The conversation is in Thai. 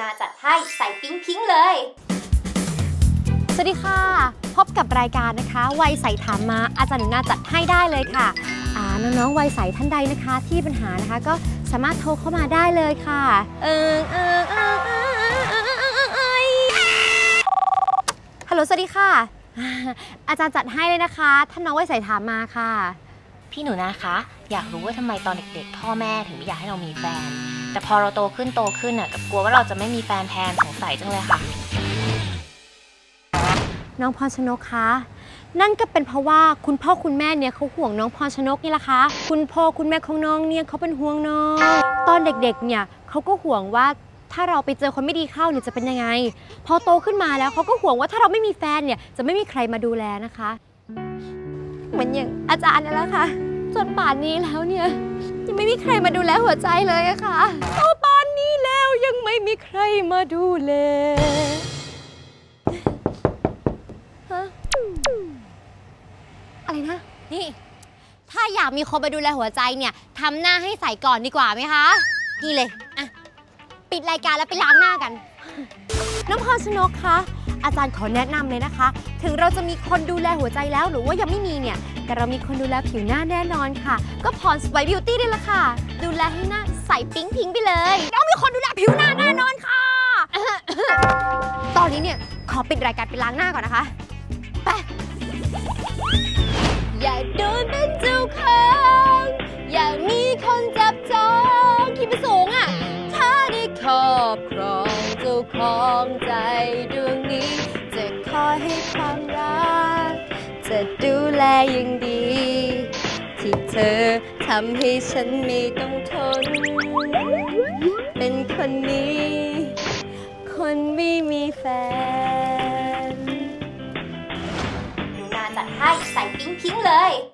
นาจัดให้ใส่ปิ๊งพิ้งเลย สวัสดีค่ะ พบกับรายการนะคะ วัยใสถามมาอาจารย์หนูนาจัดให้ได้เลยค่ะน้องๆวัยใสท่านใดนะคะ ที่ปัญหานะคะก็สามารถโทรเข้ามาได้เลยค่ะ เออเออเออเออฮัลโหลสวัสดีค่ะ อาจารย์จัดให้เลยนะคะ ท่านน้องวัยใสถามมาค่ะ พี่หนูนะคะ อยากรู้ว่าทำไมตอนเด็กๆ พ่อแม่ถึงไม่อยากให้เรามีแฟน แต่พอเราโตขึ้นโตขึ้นอะกับกลัวว่าเราจะไม่มีแฟนแทนสงสัยจังเลยค่ะ น้องพรชนกคะ นั่นก็เป็นเพราะว่าคุณพ่อคุณแม่เนี่ยเขาห่วงน้องพรชนกนี่แหละคะ คุณพ่อคุณแม่ของน้องเนี่ยเขาเป็นห่วงน้อง ตอนเด็กๆ เนี่ยเขาก็ห่วงว่าถ้าเราไปเจอคนไม่ดีเข้าเนี่ยจะเป็นยังไง พอโตขึ้นมาแล้วเขาก็ห่วงว่าถ้าเราไม่มีแฟนเนี่ยจะไม่มีใครมาดูแลนะคะ เหมือนอย่างอาจารย์นี่แหละค่ะ จนป่านนี้แล้วเนี่ย ไม่มีใครมาดูแลหัวใจเลยอะค่ะโตป่านนี้แล้วยังไม่มีใครมาดูแลฮะอะไรนะ นี่ ถ้าอยากมีคนมาดูแลหัวใจเนี่ยทำหน้าให้ใสก่อนดีกว่าไหมคะ นี่เลย อะ ปิดรายการแล้วไปล้างหน้ากัน น้องพรชนกคะอาจารย์ขอแนะนำเลยนะคะ ถึงเราจะมีคนดูแลหัวใจแล้วหรือว่ายังไม่มีเนี่ย แต่เรามีคนดูแลผิวหน้าแน่นอนค่ะ ก็พรสไวบิวตี้ได้ละค่ะ ดูแลให้หน้าใสปิ๊งพิงไปเลย เรามีคนดูแลผิวหน้าแน่นอนค่ะ ตอนนี้เนี่ยขอปิดรายการไปล้างหน้าก่อนนะคะ ไป อย่าโดนเป็นเจ้าของ อย่ามีคนจับจองคิดไปสูงอะ ถ้าได้ครอบครอง ของใจดวงนี้ จะคอยให้ความรัก จะดูแลอย่างดี ที่เธอทำให้ฉันไม่ต้องทน เป็นคนนี้ คนไม่มีแฟนหนูนาจัดให้ใส่ปิ๊งพิ้งเลย